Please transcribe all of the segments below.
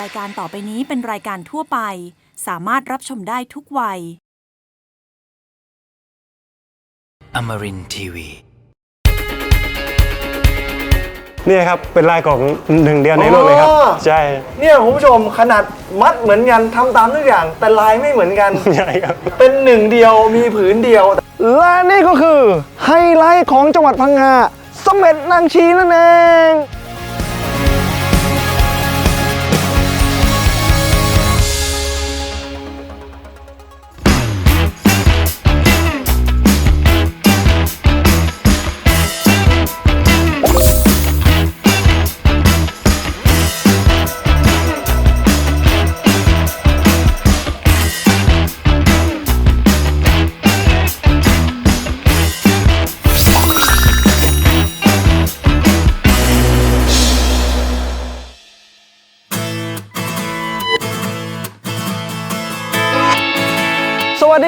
รายการต่อไปนี้เป็นรายการทั่วไป สามารถรับชมได้ทุกวัย Amarin Tiwi. นี่ครับเป็นลายของหนึ่งเดียวในโลกเลยครับ อ๋อ ใช่เนี่ยคุณผู้ชมขนาดมัดเหมือนกันทำตามทุกอย่าง แต่ลายไม่เหมือนกัน ใช่ครับ เป็นหนึ่งเดียวมีผืนเดียว และนี่ก็คือไฮไลท์ของจังหวัดพังงาเสม็ดนางชีนั่นเอง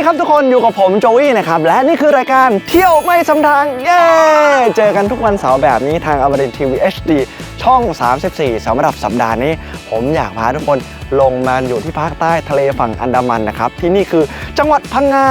ครับทุกคนอยู่กับผมโจวี่นะครับ และนี่คือรายการเที่ยวไม่สำทางเย้ เจอกันทุกวันเสาร์แบบนี้ทางอมรินทีวี HD ช่อง 34สำหรับสัปดาห์นี้ ผมอยากพาทุกคนลงมาอยู่ที่ภาคใต้ทะเลฝั่งอันดามันนะครับ ที่นี่คือจังหวัดพังงา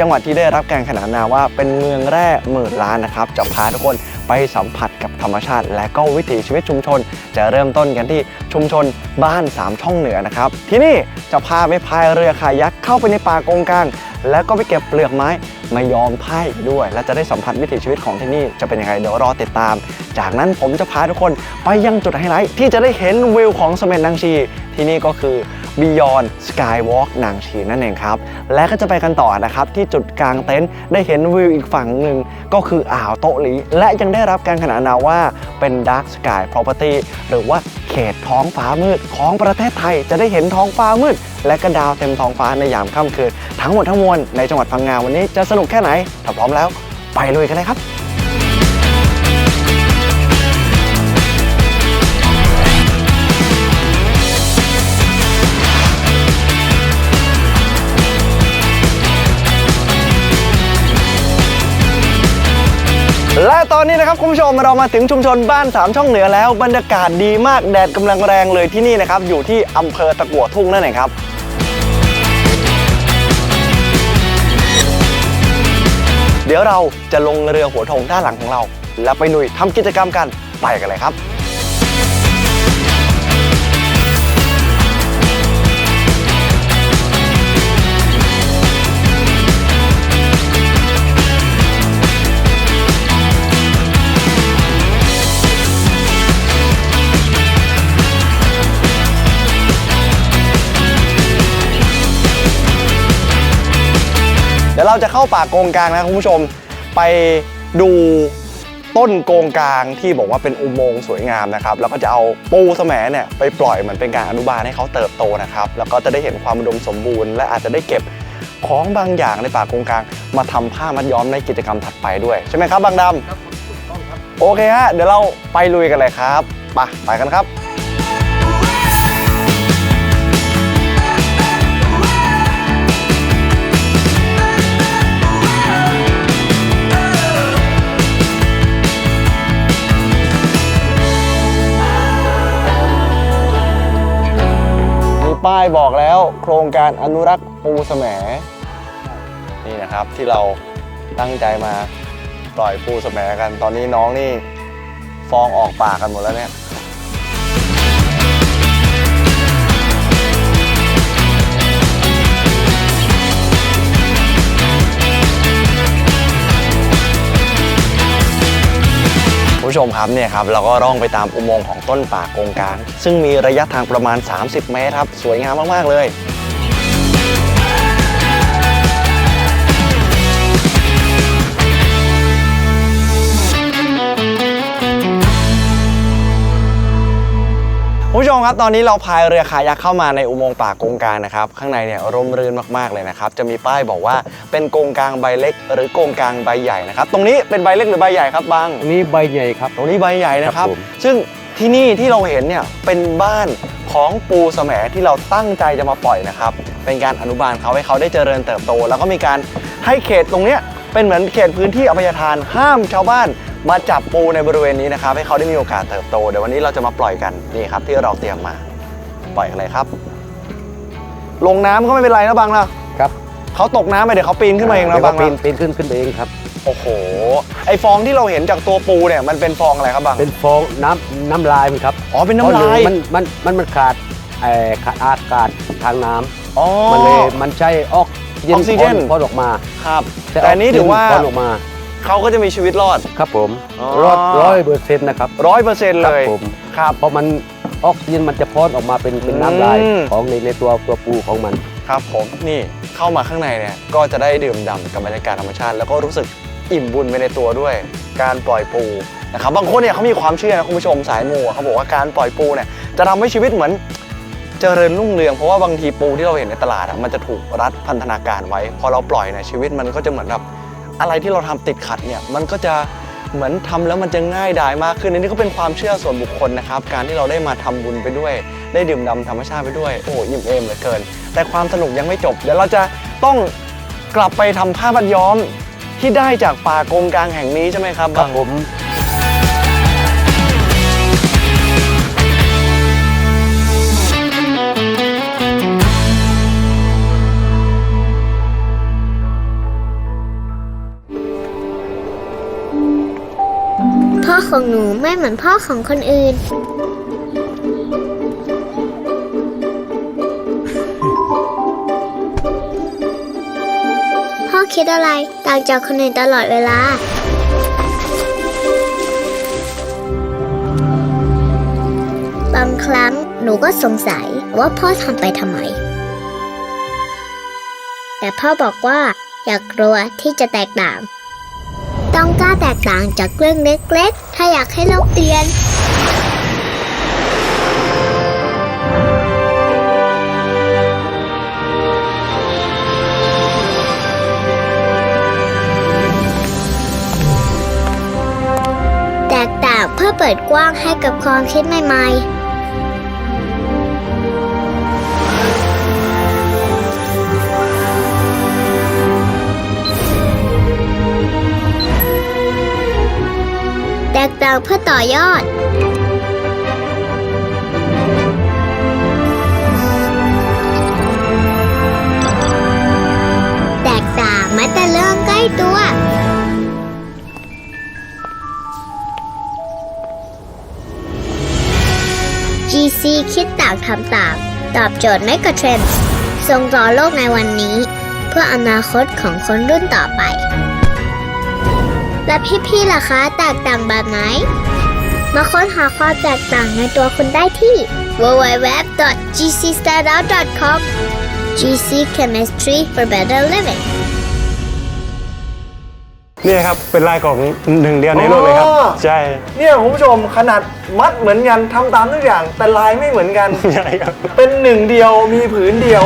จังหวัดที่ได้รับการขนานนามว่าเป็นเมืองแร่หมื่นล้านนะครับจะพาทุกคน ไปสัมผัสกับธรรมชาติ และก็วิถีชีวิตชุมชน จะเริ่มต้นกันที่ชุมชนบ้านสามช่องเหนือนะครับ ที่นี่จะพาไปพายเรือคายักเข้าไปในป่ากงกลางแล้วก็ไปเก็บเปลือกไม้มายอมไพ่ด้วย และจะได้สัมผัสวิถีชีวิตของที่นี่จะเป็นยังไงเดี๋ยวรอติดตาม จากนั้นผมจะพาทุกคนไปยังจุดไฮไลท์ที่จะได้เห็นวิวของเสม็ดนางชี ที่นี่ก็คือ Beyond Skywalk นางชีนั่นเองครับ และก็จะไปกันต่อนะครับที่จุดกลางเต็นท์ได้เห็นวิวอีกฝั่งหนึ่งก็คืออ่าวโตะหลี และยังได้รับการขนานนามว่าเป็น Dark Sky Property หรือว่าเขตท้องฟ้ามืดของประเทศไทย จะได้เห็นท้องฟ้ามืด และก็ดาวเต็มท้องฟ้าในยามค่ำคืน ทั้งหมดทั้งมวลในจังหวัดพังงาวันนี้จะสนุกแค่ไหนถ้าพร้อมแล้ว ไปลุยกันเลยครับ และตอนนี้นะครับคุณผู้ชมเรามาถึงชุมชนบ้านสามช่องเหนือแล้วบรรยากาศดีมากแดดกำลังแรงเลยที่นี่นะครับอยู่ที่อำเภอตะกั่วทุ่งนั่นเองครับเดี๋ยวเราจะลงเรือหัวธงด้านหลังของเรา แล้วไปลุยทำกิจกรรมกันไปกันเลยครับ เดี๋ยวเราจะเข้าป่าโกงกลางนะคุณผู้ชมไปดูต้นโกงกลางที่บอกว่าเป็นอุโมงค์สวยงามนะครับแล้วก็จะเอาปูแสมเนี่ยไปปล่อยเหมือนเป็นการอนุบาลให้เขาเติบโตนะครับแล้วก็จะได้เห็นความอุดมสมบูรณ์ และอาจจะได้เก็บของบางอย่างในป่าโกงกลาง มาทำผ้ามัดย้อมในกิจกรรมถัดไปด้วย ใช่ไหมครับบางดำครับถูกต้องครับโอเคฮะเดี๋ยวเราไปลุยกันเลยครับไปไปกันครับ บอกแล้ว โครงการอนุรักษ์ปูแสมนี่นะครับที่เราตั้งใจมาปล่อยปูแสมกัน ตอนนี้น้องนี่ฟองออกปากกันหมดแล้วเนี่ย ผู้ชมครับเนี่ยครับเราก็ร่องไปตามอุโมงค์ของต้นป่ากงกลางซึ่งมีระยะทางประมาณ 30 เมตรครับสวยงามมากๆเลย คุณผู้ชมครับตอนนี้เราพายเรือคายักเข้ามาในอุโมงค์ป่าโกงกลางนะครับข้างในเนี่ยร่มรื่นมากๆเลยนะครับจะมีป้ายบอกว่าเป็นโกงกลางใบเล็ก หรือโกงกลางใบใหญ่นะครับตรงนี้เป็นใบเล็กหรือใบใหญ่ครับบางอันนี้ใบใหญ่ครับ ตรงนี้ใบใหญ่นะครับ ครับผม ซึ่งที่นี่ที่เราเห็นเนี่ยเป็นบ้านของปูแสมที่เราตั้งใจจะมาปล่อยนะครับเป็นการอนุบาลเขาให้เขาได้เจริญเติบโต แล้วก็มีการให้เขตตรงเนี้ยเป็นเหมือนเขตพื้นที่อภัยทานห้ามชาวบ้าน มาจับปูในบริเวณนี้นะครับ ให้เขาได้มีโอกาสเติบโต เดี๋ยววันนี้เราจะมาปล่อยกันนี่ครับ ที่เราเตรียมมา ปล่อยกันเลยครับ ลงน้ำก็ไม่เป็นไรนะบังนะครับเขาตกน้ำไปเดี๋ยวเขาปีนขึ้นมาเองนะดี๋ยวบัก็งปีนนะปีนขึ้นขึ้นไปเองครับ โอ้โห ไอฟองที่เราเห็นจากตัวปูเนี่ยมันเป็นฟองอะไรครับบังเป็นฟองน้ำน้ำลายมันครับอ๋อเป็นน้ำเพระหลายมันมันมันมันขาดเอ่อขาดอากาศทางน้ำอ๋อมันเลยมันใช้ออกเย็ออกซิเจนพ่นออกมาครับ แต่อันนี้ถือว่าพ่นออกมา เขาก็จะมีชีวิตรอด ครับผมอ๋อ รอดร้อยเปอร์เซ็นต์นะครับร้อยเปอร์เซ็นต์ครัเลยผมครับ เพราะมันออกซิเจนมันจะพ่นออกมาเป็นเป็นน้ำลายอืม ของในในตัวตัวปูของมัน ครับผมนี่เข้ามาข้างในเนี่ยก็จะได้ดื่มด่ำกับบรรยากาศธรรมชาติ แล้วก็รู้สึกอิ่มบุญไปในตัวด้วย การปล่อยปูนะครับบางคนเนี่ยเขามีความเชื่อนะคุณผู้ชมสายมูอะเขาบอกว่าการปล่อยปูเนี่ยจะทำให้ชีวิตเหมือน เจริญรุ่งเรืองเพราะว่าบางทีปูที่เราเห็นในตลาดอะมันจะถูกรัดพันธนาการไว้ พอเราปล่อยเนี่ยชีวิตมันก็จะเหมือนแบบ อะไรที่เราทำติดขัดเนี่ยมันก็จะเหมือนทำแล้วมันจะง่ายดายมากขึ้นอันนี้ก็เป็นความเชื่อส่วนบุคคลนะครับ การที่เราได้มาทำบุญไปด้วย ได้ดื่มด่ำธรรมชาติไปด้วย โอ้อิ่มเอมเหลือเกิน แต่ความสนุกยังไม่จบ เดี๋ยวเราจะต้องกลับไปทำผ้าบันย้อมที่ได้จากป่ากงกลางแห่งนี้ใช่ไหมครับครับผม อของหนูไม่เหมือนพ่อของคนอื่น พ่อคิดอะไรต่างจากคนอื่นตลอดเวลา บางครั้งหนูก็สงสัยว่าพ่อทำไปทำไม แต่พ่อบอกว่าอย่ากกลัวที่จะแตกต่าง ต้องกล้าแตกต่างจากเรื่องเล็กๆ ถ้าอยากให้โลกเปลี่ยนแตกต่างเพื่อเปิดกว้างให้กับความคิดใหม่ ๆ แตกต่าเพื่อต่อยอด แตกต่างม้แต่เรื่องใกล้ตัว GC คิดต่างทำต่าง ตอบโจทย์ไม่กระเทรนด์ส่งต่อโลกในวันนี้ เพื่ออนาคตของคนรุ่นต่อไป และพี่ๆล่ะคะแตกต่างแบบไหน มาค้นหาความแตกต่างในตัวคุณได้ที่ www.gcstandout.com GC Chemistry for Better Living นี่ครับ เป็นลายของหนึ่งเดียวในโลกเลยครับ อ๋อ ใช่ เนี่ยคุณผู้ชมขนาดมัดเหมือนกันทำตามทุกอย่าง แต่ลายไม่เหมือนกัน ใช่ครับ เป็นหนึ่งเดียวมีผืนเดียว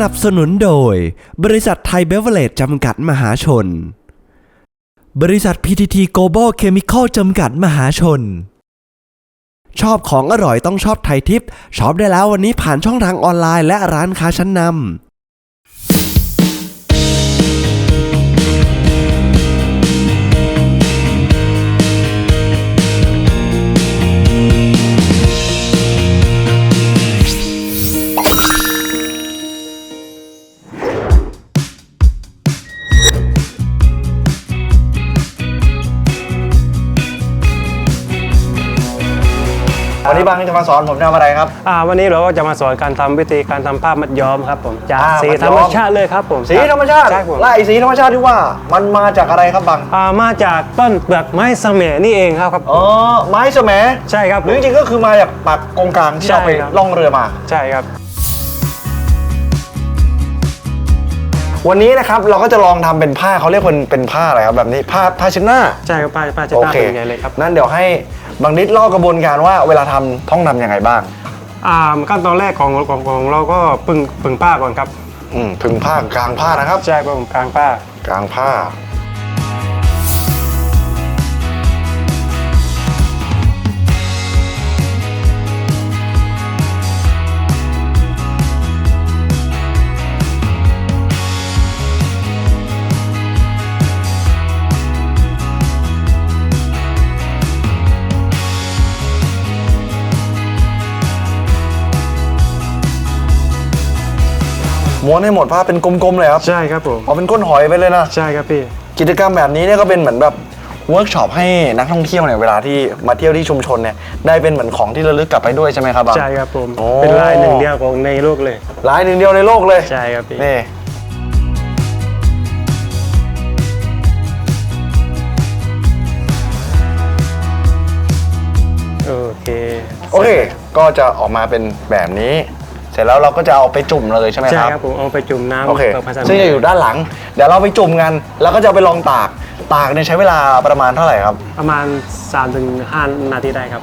นับสนุนโดย บริษัทไทยเบเวอร์เลจจำกัดมหาชน บริษัท PTT Global Chemical จำกัดมหาชน ชอบของอร่อยต้องชอบไทยทิปช็อปได้แล้ววันนี้ผ่านช่องทางออนไลน์และร้านค้าชั้นนำ นนี้บางจะมาสอนผมทำอะไรครับ อ่าวันนี้เราก็จะมาสอนการทำวิธีการทำผ้ามัดย้อมครับผมจากอ่าสีมัดธย้รอม รมชาติเลยครับผมสีธรรมชาติใช่ผมและไอสีธรรมชาติที่ว่ามันมาจากอะไรครับบังอ่ามาจากต้นเปลือกไม้เสมนี่เองครับครับอ๋อไม้แสมใช่ครับหรือจริงๆก็คือมาจากปากกงกลางที่เราไปใช่ครับ ล่องเรือมา ใช่ครับ วันนี้นะครับเราก็จะลองทำเป็นผ้าเขาเรียกเป็นเป็นผ้าอะไรครับแบบนี้ผ้าผ้าเชิ้นหน้า ใช่ครับป้าป้าจะโอตาเค เป็นไงเลยครับนั่นเดี๋ยวให้บางนิดเล่ากระบวนการว่าเวลาทำต้องทำยังไงบ้าง อ่าขั้นตอนแรกของของของเราก็ปึงปึงผ้าก่อนครับอืมพึงผ้ากลางผ้านะครับ ใช่ครับผมกลางผ้า กลางผ้า ม้วนให้หมดผ้าเป็นกลมๆเลยครับใช่ครับผมอ๋อเป็นก้นหอยไปเลยนะใช่ครับพี่กิจกรรมแบบนี้เนี่ยก็เป็นเหมือนแบบเวิร์กช็อปให้นักท่องเที่ยวเนี่ยเวลาที่มาเที่ยวที่ชุมชนเนี่ยได้เป็นเหมือนของที่ระลึกกลับไปด้วยใช่ไหมครับบางใช่ครับผมโอ้ เป็นลายหนึ่งเดียวของในโลกเลย ลายหนึ่งเดียวในโลกเลยใช่ครับพี่นี่โอเค โอเค ก็จะออกมาเป็นแบบนี้ เสร็จแล้วเราก็จะเอาไปจุ่มเลยใช่ไหมใช่ครับ ครับผมเอาไปจุ่มน้ำโอเคกับภาษาซึ่งจะอยู่ด้านหลัง เดี๋ยวเราไปจุ่มกัน แล้วก็จะเอาไปลองตาก ตากเนี่ยใช้เวลาประมาณเท่าไหร่ครับ ประมาณ 3-5 นาทีได้ครับ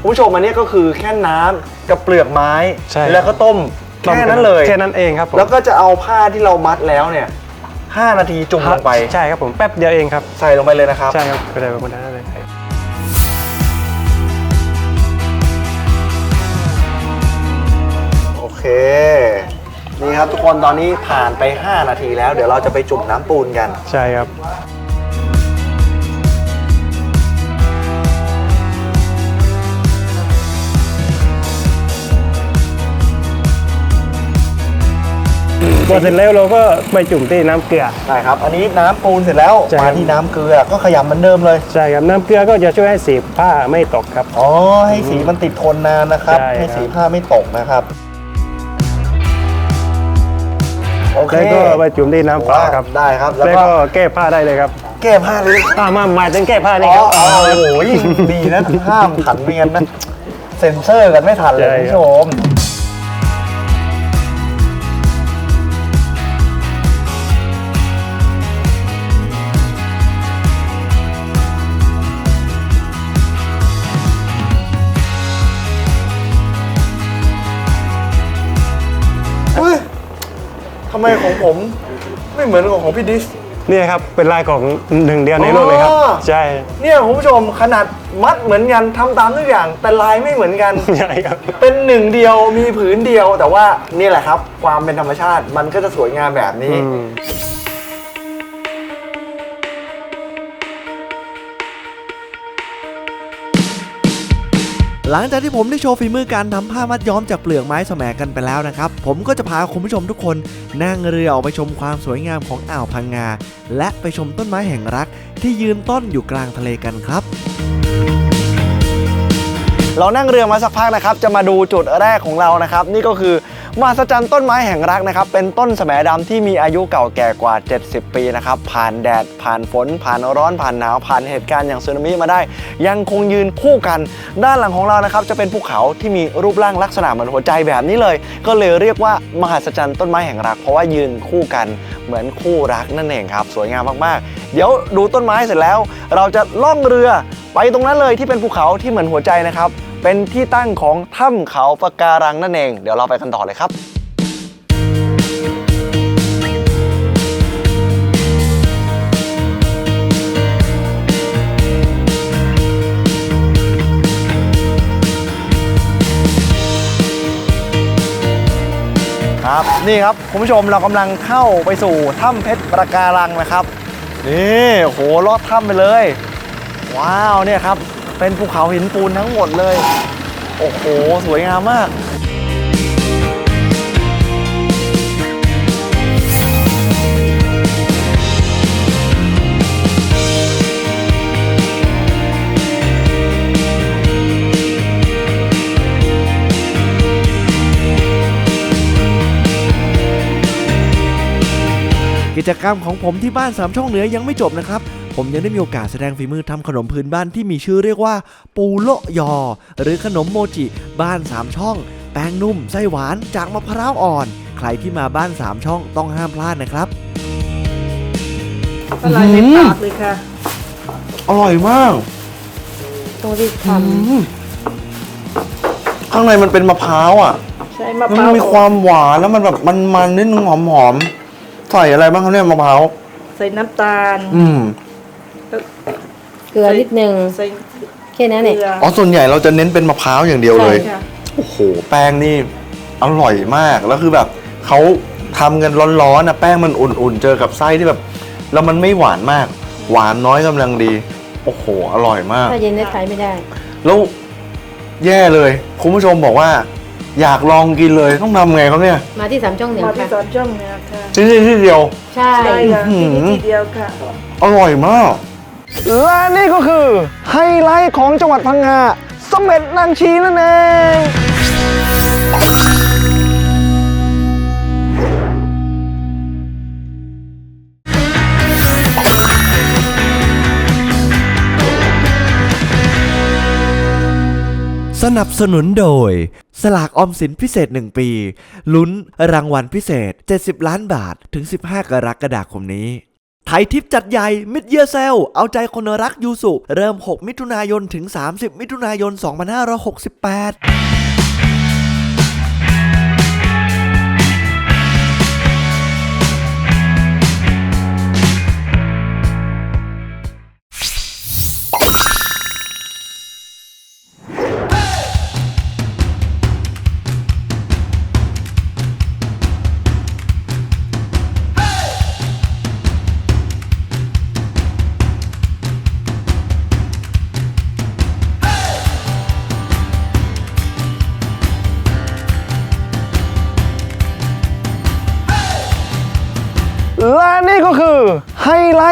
คุณผู้ชมอันนี้ก็คือแค่น้ำกับเปลือกไม้ ใช่ แล้วก็ต้ม แค่นั้นเลย แค่นั้นเองครับผม แล้วก็จะเอาผ้าที่เรามัดแล้วเนี่ย 5 นาทีจุ่มลงไป ใช่ครับผมแป๊บเดียวเองครับ ใส่ลงไปเลยนะครับ ใช่ครับก็ได้ประมาณนั้นเลยโอเค นี่ครับทุกคนตอนนี้ผ่านไป 5 นาทีแล้ว เดี๋ยวเราจะไปจุ่มน้ำปูนกัน ใช่ครับ พอเสร็จแล้วเราก็ไปจุ่มที่น้ำเกลือได้ครับ อันนี้น้ำปูนเสร็จแล้วใช่มาที่น้ำเกลือก็ขยำเหมือนเดิมเลย ใช่ครับน้ำเกลือก็จะช่วยให้สีผ้าไม่ตกครับ อ๋อ ให้สีมันติดทนนานนะครับ ใช่ครับ ให้สีผ้าไม่ตกนะครับ โอเคแล้วก็ไปจุ่มที่น้ำเปล่าครับ ได้ครับ แล้วแล้วก็ก็แก้ผ้าได้เลยครับแก้ผ้าเลยอ่ามาหมายถึงแก้ผ้านี่อ๋อครับ อ๋อโอ้โหยิ่งดีนะ ห้ามขันเมียนนะ เซ็นเซอร์กันไม่ทันเลยใช่คุณครับ ผู้ชม ไมของผม ไม่เหมือนของของพี่ดิสนี่ครับเป็นลายของหนึ่งเดียวในโลกเลยครับ อ๋อ ใช่เนี่ยคุณผู้ชมขนาดมัดเหมือนกันทำตามทุกอย่าง แต่ลายไม่เหมือนกัน ใช่ครับ เป็นหนึ่งเดียวมีผืนเดียวแต่ว่านี่แหละครับ ความเป็นธรรมชาติมันก็จะสวยงามแบบนี้ อืม หลังจากที่ผมได้โชว์ฝีมือการทำผ้ามัดย้อมจากเปลือกไม้แสมกันไปแล้วนะครับ ผมก็จะพาคุณผู้ชมทุกคนนั่งเรือออกไปชมความสวยงามของอ่าวพังงา และไปชมต้นไม้แห่งรัก ที่ยืนต้นอยู่กลางทะเลกันครับ เรานั่งเรือมาสักพักนะครับ จะมาดูจุดแรกของเรานะครับ นี่ก็คือ มหัศจรรย์ต้นไม้แห่งรักนะครับ เป็นต้นแสมดำที่มีอายุเก่าแก่กว่า 70 ปีนะครับ ผ่านแดด ผ่านฝน ผ่านร้อน ผ่านหนาว ผ่านเหตุการณ์อย่างสึนามิมาได้ ยังคงยืนคู่กัน ด้านหลังของเรานะครับ จะเป็นภูเขาที่มีรูปร่างลักษณะเหมือนหัวใจแบบนี้เลย ก็เลยเรียกว่ามหัศจรรย์ต้นไม้แห่งรัก เพราะว่ายืนคู่กันเหมือนคู่รักนั่นเองครับ สวยงามมากๆ เดี๋ยวดูต้นไม้เสร็จแล้ว เราจะล่องเรือไปตรงนั้นเลยที่เป็นภูเขาที่เหมือนหัวใจนะครับ เป็นที่ตั้งของถ้ำเขาปะการังนั่นเอง เดี๋ยวเราไปกันต่อเลยครับครับนี่ครับคุณผู้ชมเรากำลังเข้าไปสู่ถ้ำเพชรปะการังนะครับนี่โอ้โหลอดถ้ำไปเลย ว้าวเนี่ยครับ เป็นภูเขาหินปูนทั้งหมดเลย โอ้โห สวยงามมาก จกรรมของผมที่บ้านสามช่องเหนือยังไม่จบนะครับ ผมยังได้มีโอกาสแสดงฝีมือทำขนมพื้นบ้านที่มีชื่อเรียกว่า ปูโละยอ หรือขนมโมจิ บ้านสามช่อง แป้งนุ่มไส้หวานจากมะพร้าวอ่อน ใครที่มาบ้านสามช่องต้องห้ามพลาดนะครับละลายในปากเลยค่ะ อร่อยมากต้องรีบทข้างในมันเป็นมะพร้าวอะำใช้มะพมันร้าวมีความหวานแล้วมันแบบมันมันๆนิดนึงหอมหอมๆ ใส่อะไรบ้างครับเนี่ยมะพร้าวใส่น้ำตาล อืมเกลือนิดนึงใส่แค่นั้นเกเองลืออ๋อส่วนใหญ่เราจะเน้นเป็นมะพร้าวอย่างเดียวเลยใช่ค่ะโอ้โห แป้งนี่อร่อยมาก แล้วคือแบบเขาทำกันร้อนๆนะแป้งมันอุ่นๆ เจอกับไส้ที่แบบ แล้วมันไม่หวานมาก หวานน้อยกำลังดี โอ้โห อร่อยมาก ถ้าเย็นได้ขายไม่ได้ แล้วแย่เลย คุณผู้ชมบอกว่า อยากลองกินเลยต้องทำไงครับเนี่ยมาที่สามช่องเหนือมาที่ค่ะสามช่องเนี่ยค่ะที่นี่ที่เดียว ใช่ใช่ค่ะอื้อหือที่นี่ที่เดียวค่ะ อร่อยมาก และนี่ก็คือ ไฮไลท์ของจังหวัดพังงาเสเม็ดนางชีนั่นเอง สนับสนุนโดย สลากออมสินพิเศษ 1 ปี ลุ้นรางวัลพิเศษ 70 ล้านบาทถึง 15 กรกฎาคมนี้ ไทยทิปจัดใหญ่ มิดเย r เซล เอาใจคนรักยูสุ เริ่ม 6 มิถุนายนถึง 30 มิถุนายน 2568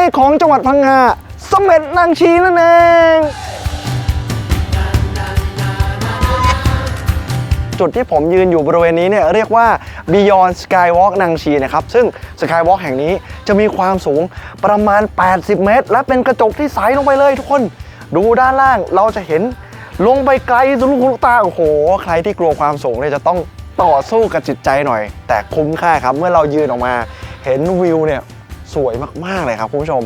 ไฮไลท์ของจังหวัดพังงาเสเม็ดนางชีนั่นเอง จุดที่ผมยืนอยู่บริเวณนี้เนี่ยเรียกว่า Beyond Skywalk นางชีนะครับ ซึ่ง Skywalk แห่งนี้จะมีความสูงประมาณ 80 เมตร และเป็นกระจกที่ใสลงไปเลยทุกคน ดูด้านล่างเราจะเห็นลงไปไกลสุดลูกหูลูกตาโอ้โห ใครที่กลัวความสูงเนี่ยจะต้องต่อสู้กับจิตใจหน่อย แต่คุ้มค่าครับเมื่อเรายืนออกมา เห็นวิวเนี่ย สวยมาก ๆ เลยครับคุณผู้ชม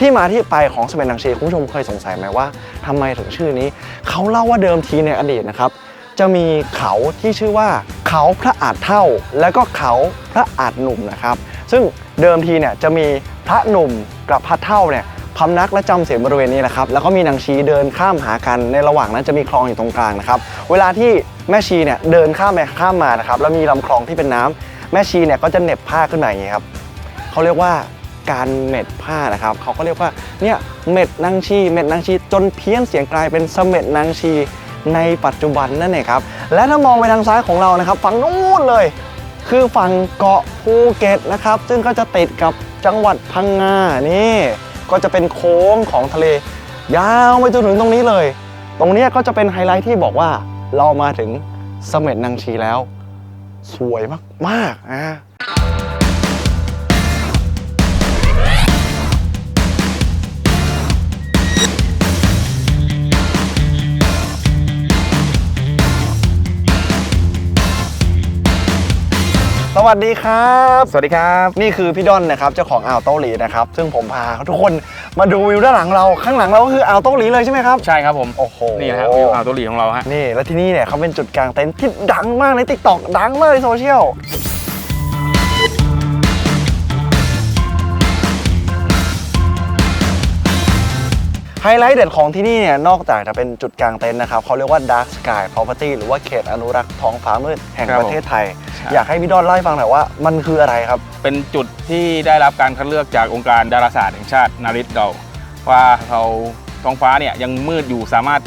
ที่มาที่ไปของสเปนนังเชคุณผู้ชมเคยสงสัยไหมว่าทำไมถึงชื่อนี้ เขาเล่าว่าเดิมทีในอดีตนะครับ จะมีเขาที่ชื่อว่าเขาพระอาจเท่า และก็เขาพระอาจหนุ่มนะครับ ซึ่งเดิมทีเนี่ยจะมีพระหนุ่มกับพระเท่าเนี่ย พำนักและจำเสียงบริเวณนี้แหละครับแล้วก็มีนางชีเดินข้ามหากันในระหว่างนั้นจะมีคลองอยู่ตรงกลางนะครับเวลาที่แม่ชีเนี่ยเดินข้ามไปข้ามมานะครับแล้วมีลำคลองที่เป็นน้ำแม่ชีเนี่ยก็จะเหน็บผ้าขึ้นมาอย่างนี้ครับเขาเรียกว่าการเม็ดผ้านะครับเขาก็เรียกว่าเนี่ยเม็ดนางชีเม็ดนางชีจนเพี้ยนเสียงกลายเป็นเสม็ดนางชีในปัจจุบันนั่นเองครับและถ้ามองไปทางซ้ายของเรานะครับฝั่งนู้นเลย คือฝั่งเกาะภูเก็ตนะครับ ซึ่งก็จะติดกับจังหวัดพังงานี่ ก็จะเป็นโค้งของทะเลยาวไปจนถึงตรงนี้เลย ตรงนี้ก็จะเป็นไฮไลท์ที่บอกว่าเรามาถึงเสม็ดนางชีแล้ว สวยมากๆนะ วัสดีครับ สวัสดีครับ นี่คือพี่ดอนนะครับเจ้าของอ่าวโต้หลีนะครับซึ่งผมพาทุกคนมาดูวิวด้านหลังเราข้างหลังเราก็คืออ่าวโต้หลีเลยใช่ไหมครับใช่ครับผมโอ้โหนี่นะฮะวิวอ่าวตัวหลีของเราฮะนี่แล้วที่นี่เนี่ยเขาเป็นจุดกลางเต็นท์ที่ดังมากในติ๊กต็อกดังมากในโซเชียล ไฮไลท์เด็ดของที่นี่เนี่ยนอกจากจะเป็นจุดกลางเต็นท์นะครับเขาเรียกว่า Dark Sky Property หรือว่าเขตอนุรักษ์ท้องฟ้ามืดแห่งครับประเทศไทยใช่อยากให้พี่ดอนเล่าให้ฟังหน่อยว่ามันคืออะไรครับ เป็นจุดที่ได้รับการคัดเลือกจากองค์การดาราศาสตร์แห่งชาตินาริตเราว่าเราท้องฟ้าเนี่ยยังมืดอยู่สามารถ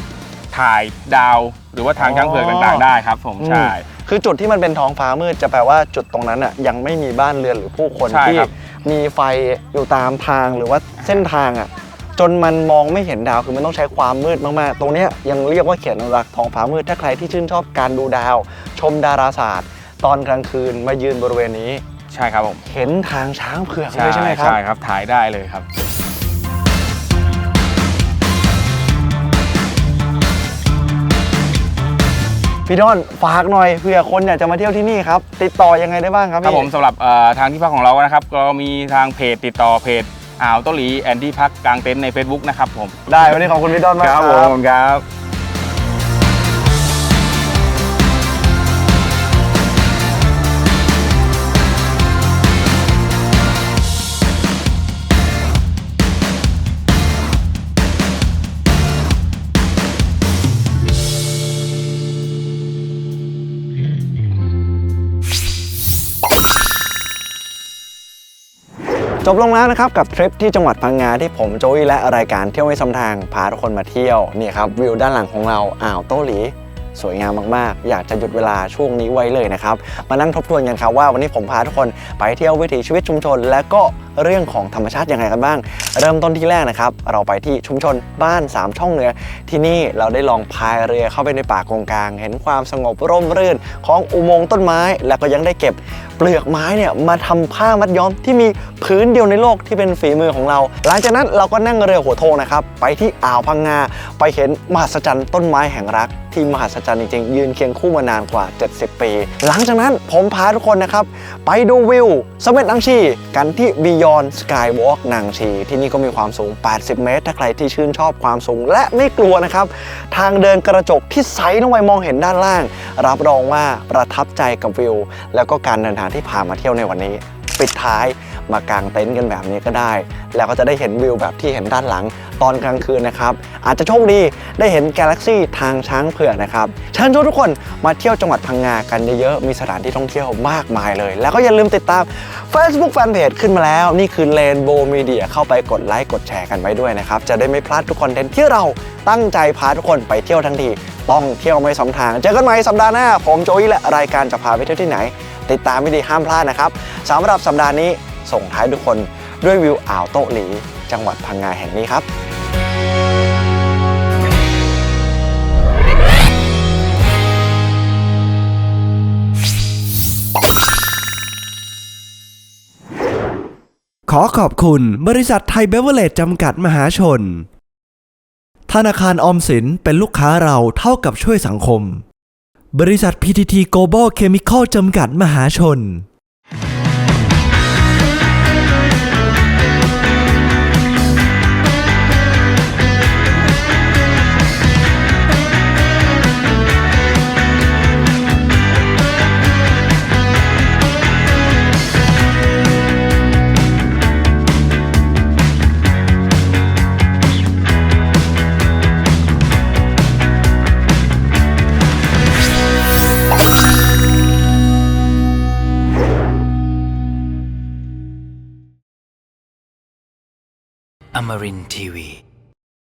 ถ่ายดาว หรือว่าทางช้างเผือกต่างๆได้ครับ ผมใช่ คือจุดที่มันเป็นท้องฟ้ามืดจะแปลว่าจุดตรงนั้นอะยังไม่มีบ้านเรือนหรือผู้คนใช่ที่ครับ มีไฟอยู่ตามทางหรือว่าเส้นทางอะ จนมันมองไม่เห็นดาวคือมันต้องใช้ความมืดมากๆ ตรงเนี้ยยังเรียกว่าเขียนอนุรักษ์ท้องฟ้ามืดถ้าใครที่ชื่นชอบการดูดาว ชมดาราศาสตร์ ตอนกลางคืนมายืนบริเวณนี้ ใช่ครับผมเห็นทางช้างเผือกเลยใช่ไหมครับใช่ครับถ่ายได้เลยครับพี่ดอนฝากหน่อยเผื่อคนอยากจะมาเที่ยวที่นี่ครับ ติดต่อยังไงได้บ้างครับครับพี่ผมสำหรับเอ่อทางที่พักของเรานะครับก็มีทางเพจติดต่อเพจ อ่าวโต้หลีแอนที่พักกลางเต็นท์ใน Facebook นะครับผม ได้ วันนี้ขอบคุณพี่ดอนมากครับ ครับ จบลงแล้วนะครับกับทริปที่จังหวัดพังงาที่ผมโจยและรายการเที่ยวไม่ซ้ำทางพาทุกคนมาเที่ยวนี่ครับวิวด้านหลังของเราอ่าวโต้หลีสวยงามมากๆ อยากจะหยุดเวลาช่วงนี้ไว้เลยนะครับ มานั่งทบทวนกันครับว่าวันนี้ผมพาทุกคนไปเที่ยววิถีชีวิตชุมชน และก็เรื่องของธรรมชาติยังไงกันบ้าง เริ่มต้นที่แรกนะครับ เราไปที่ชุมชนบ้านสามช่องเหนือ ที่นี่เราได้ลองพายเรือเข้าไปในป่ากงกลาง เห็นความสงบร่มรื่นของอุโมงค์ต้นไม้ แล้วก็ยังได้เก็บ เปลือกไม้เนี่ยมาทำผ้ามัดย้อมที่มีพื้นเดียวในโลกที่เป็นฝีมือของเรา หลังจากนั้นเราก็นั่งเรือหัวโทงนะครับไปที่อ่าวพังงาไปเห็นมหัศจรรย์ต้นไม้แห่งรัก ที่มหัศจรรย์จริงๆ ยืนเคียงคู่มานานกว่า 70 ปี หลังจากนั้นผมพาทุกคนนะครับ ไปดูวิวสมเด็จนางชี กันที่ Beyond Skywalk นางชี ที่นี่ก็มีความสูง 80 เมตร ถ้าใครที่ชื่นชอบความสูงและไม่กลัวนะครับ ทางเดินกระจกที่ใสลงไปมองเห็นด้านล่าง รับรองว่าประทับใจกับวิว แล้วก็การเดินทางที่พามาเที่ยวในวันนี้ ปิดท้ายมากางเต็นท์กันแบบนี้ก็ได้ แล้วก็จะได้เห็นวิวแบบที่เห็นด้านหลังตอนกลางคืนนะครับ อาจจะโชคดีได้เห็นกาแล็กซี่ทางช้างเผือกนะครับเชิญชวนทุกคนมาเที่ยวจังหวัดพังงากันเยอะๆมีสถานที่ท่องเที่ยวมากมายเลย แล้วก็อย่าลืมติดตาม Facebook Fanpage ขึ้นมาแล้ว นี่คือ Rainbow Media เข้าไปกดไลค์กดแชร์กันไว้ด้วยนะครับจะได้ไม่พลาดทุกคอนเทนต์ที่เราตั้งใจพาทุกคนไปเที่ยวทั้งทีต้องเที่ยวไม่สำทาง เจอกันใหม่สัปดาห์หน้าผมโจยและรายการจะพาไปเที่ยวที่ไหน ติดตามไม่ดีห้ามพลาดนะครับสำหรับสัปดาห์นี้ส่งท้ายทุกคนด้วยวิวอ่าวโต๊ะหลี จังหวัดพังงาแห่งนี้ครับขอขอบคุณบริษัทไทยเบเวอร์เลจจำกัดมหาชน ธนาคารออมสินเป็นลูกค้าเราเท่ากับช่วยสังคม บริษัท PTT Global Chemical จำกัดมหาชน Amarin Tiwi.